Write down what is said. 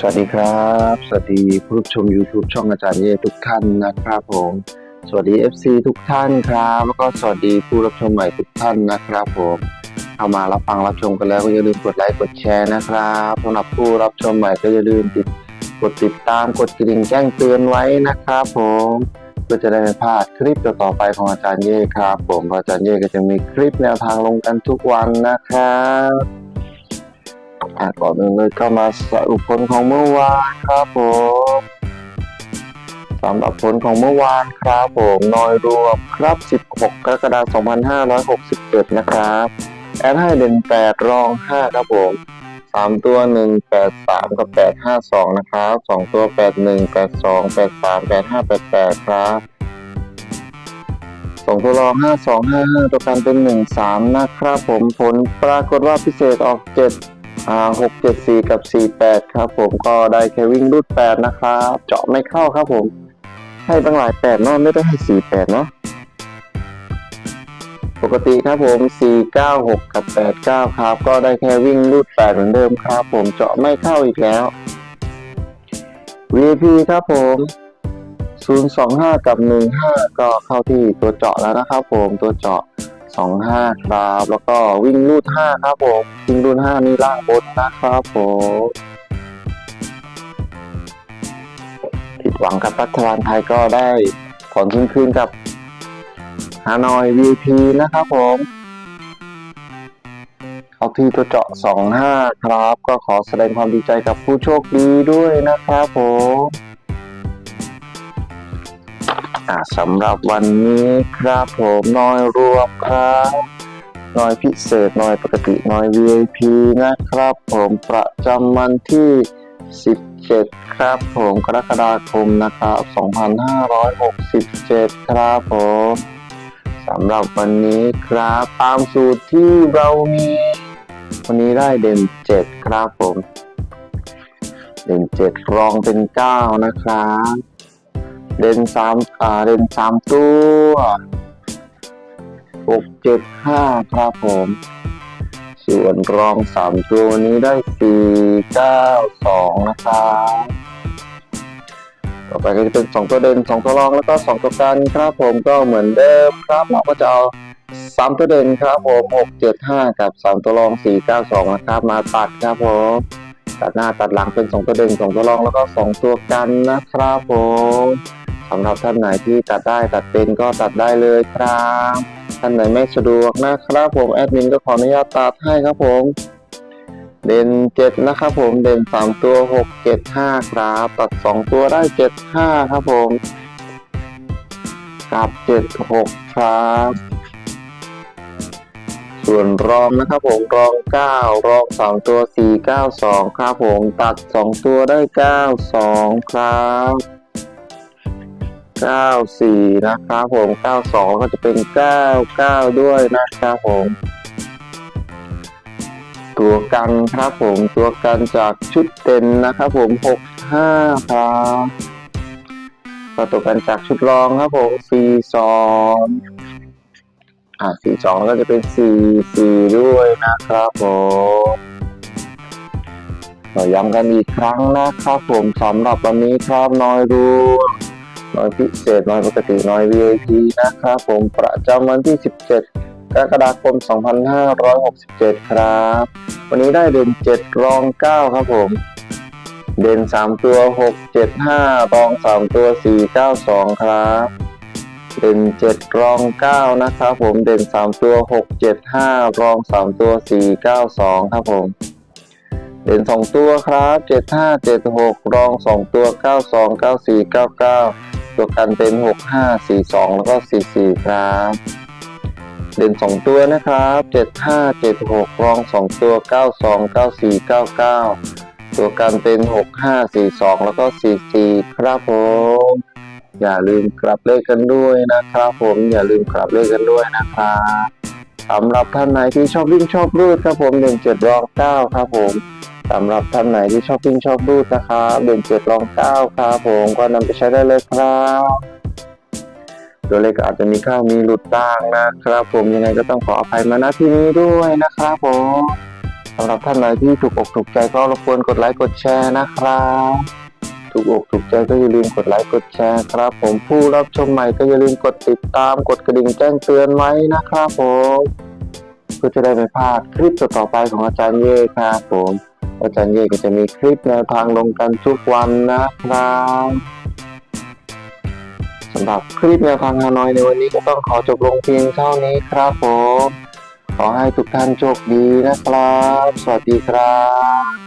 สวัสดีครับ สวัสดีผู้ชม YouTube ช่องอาจารย์เย่ทุกท่านนะครับผม สวัสดี FC ทุกท่านครับ แล้วก็สวัสดีผู้รับชมใหม่ทุกท่านนะครับผมเข้ามารับฟังรับชมกันแล้วก็อย่าลืมกดไลค์กดแชร์นะครับสำหรับผู้รับชมใหม่ก็อย่าลืมติดกดติดตามกดกระดิ่งแจ้งเตือนไว้นะครับผมเพื่อจะได้ไม่พลาดคลิปต่อไปของอาจารย์เย่ครับ ผมอาจารย์เย่ก็จะมีคลิปแนวทางลงกันทุกวันนะครับ อะก่อนอื่นเลยก็มาสรุปผลของเมื่อวานครับผมสำหรับผลของเมื่อวานครับผมน้อยรวมครับ 16 กรกฎาคม 2567นะครับ แอดให้เด่น 8 รอง 5 ครับผม 3 ตัว 1 8 3 กับ 8 5 2 นะครับ 2 ตัว 8 1 8 2 8 3 8 5 8 8 ครับสองตัวรอง 5 2 5 5 ตัวกันเป็น 1 3 นะครับผมผลปรากฏว่าพิเศษออก 7 อ่าหกเจ็ดสี่กับสี่แปดครับผมก็ได้แค่วิ่งรูดแปดนะครับ เจาะไม่เข้าครับผม ให้ตั้งหลายแปดเนาะไม่ได้ให้สี่แปดเนาะปกติครับผมสี่เก้าหกกับแปดเก้าครับ ก็ได้แค่วิ่งรูดแปดเหมือนเดิมครับ ผมเจาะไม่เข้าอีกแล้ว VP ครับผมศูนย์สองห้ากับหนึ่งห้าก็เข้าที่ตัวเจาะแล้วนะครับผมตัวเจาะ สองห้าครับแล้วก็วิ่งรูดห้าครับผมวิ่งรูดห้านี่ล่างบนนะครับผมผิดหวังกับรัฐบาลไทยก็ได้ผลขึ้นคืนกับฮานอย VP นะครับผมเอาที่ตัวเจาะสองห้าครับ ก็ขอแสดงความดีใจกับผู้โชคดีด้วยนะครับผม อ่าสำหรับวันนี้ครับผมน้อยรวมครับน้อยพิเศษน้อยปกติน้อย VIP นะครับ ผมประจำวันที่ 17 ครับผมกรกฎาคมนะครับ 2567 ครับผมสำหรับวันนี้ครับตามสูตรที่เรามีวันนี้ได้เด่น 7 ครับผม เด่น 7 รองเป็น 9 นะครับ เด่นสามอ่าเด่นสามตัวหกเจ็ดห้าครับผม ส่วนรองสามตัวนนี้ได้สี่เก้าสองนะครับต่อไปก็จะเป็นสองตัวเด่นสองตัวรองแล้วก็สองตัวกันครับผมก็เหมือนเดิมครับเราก็จะเอาสามตัวเด่นครับผมหกเจ็ดห้ากับสามตัวรองสี่เก้าสองนะครับ มาตัดครับผมตัดหน้าตัดหลังเป็นสองตัวเด่นสองตัวรองแล้วก็สองตัวกันนะครับผม สำหรับท่านไหนที่ตัดได้ตัดเป็นก็ตัดได้เลยครับท่านไหนไม่สะดวกนะครับผมแอดมินก็ขออนุญาตตัดให้ครับผม เด่นเจ็ดนะครับผมเด่นสามตัวหกเจ็ดห้าครับ ตัดสองตัวได้เจ็ดห้าครับผมกับเจ็ดหกครับ ส่วนรองนะครับผมรองเก้ารองสองตัวสี่เก้าสองครับผมตัดสองตัวได้เก้าสองครับ เก้าสี่นะครับผมเก้าสองก็จะเป็นเก้าเก้าด้วยนะครับผม ตัวกันครับผม ตัวกันจากชุดเต็นนะครับผมหกห้าครับก็ตัวกันจากชุดรองครับผมสี่สองอ่าสี่สองก็จะเป็นสี่สี่ด้วยนะครับผมย้ำกันอีกครั้งนะครับผมสำหรับวันนี้ครับน้อยรวม น้อยพิเศษน้อยปกติน้อย VIP นะครับผมประจำวันที่ 17 กรกฎาคม 2567 ครับ วันนี้ได้เด่น 7 รอง 9 ครับผม เด่น 3 ตัว 6 7 5 รอง 3 ตัว 4 9 2 ครับ เด่น 7 รอง 9 นะครับผมเด่น 3 ตัว 6 7 5 รอง 3 ตัว 4 9 2 ครับผมเด่น2 ตัวครับ 7 5 7 6 รอง 2 ตัว 9 2 9 4 9 9 ตัวกันเป็น 6 5 4 2 แล้วก็ 4 4 ครับ เด่นสองตัวนะครับเจ็ดห้าเจ็ดหกรองสองตัวเก้าสองเก้าสี่เก้าเก้าตัวกันเป็นหกห้าสี่สองแล้วก็สี่สี่ครับผม อย่าลืมกลับเลขกันด้วยนะครับผมอย่าลืมกลับเลขกันด้วยนะครับสำหรับท่านไหนที่ชอบวิ่งชอบรูดครับผมเด่นเจ็ดรองเก้าครับผม สำหรับท่านไหนที่ชอบวิ่งชอบรูดนะครับเด่นเจ็ดรองเก้าครับผมก็นำไปใช้ได้เลยครับตัวเลขอาจจะมีเข้ามีหลุดบ้างนะครับ ผมยังไงก็ต้องขออภัยมาณที่นี้ด้วยนะครับผมสำหรับท่านไหนที่ถูกอกถูกใจก็รบกวนกดไลค์กดแชร์นะครับถูกอกถูกใจก็อย่าลืมกดไลค์กดแชร์ครับ ผมผู้รับชมใหม่ก็อย่าลืมกดติดตามกดกระดิ่งแจ้งเตือนไว้นะครับผมเพื่อจะได้ไม่พลาดคลิปต่อๆไปของอาจารย์เย่ครับผม อาจารย์เย่ก็จะมีคลิปแนวทางลงกันทุกวันนะครับสำหรับคลิปแนวทางฮานอยในวันนี้ก็ต้องขอจบลงเพียงเท่านี้ครับผม ขอให้ทุกท่านโชคดีนะครับ สวัสดีครับ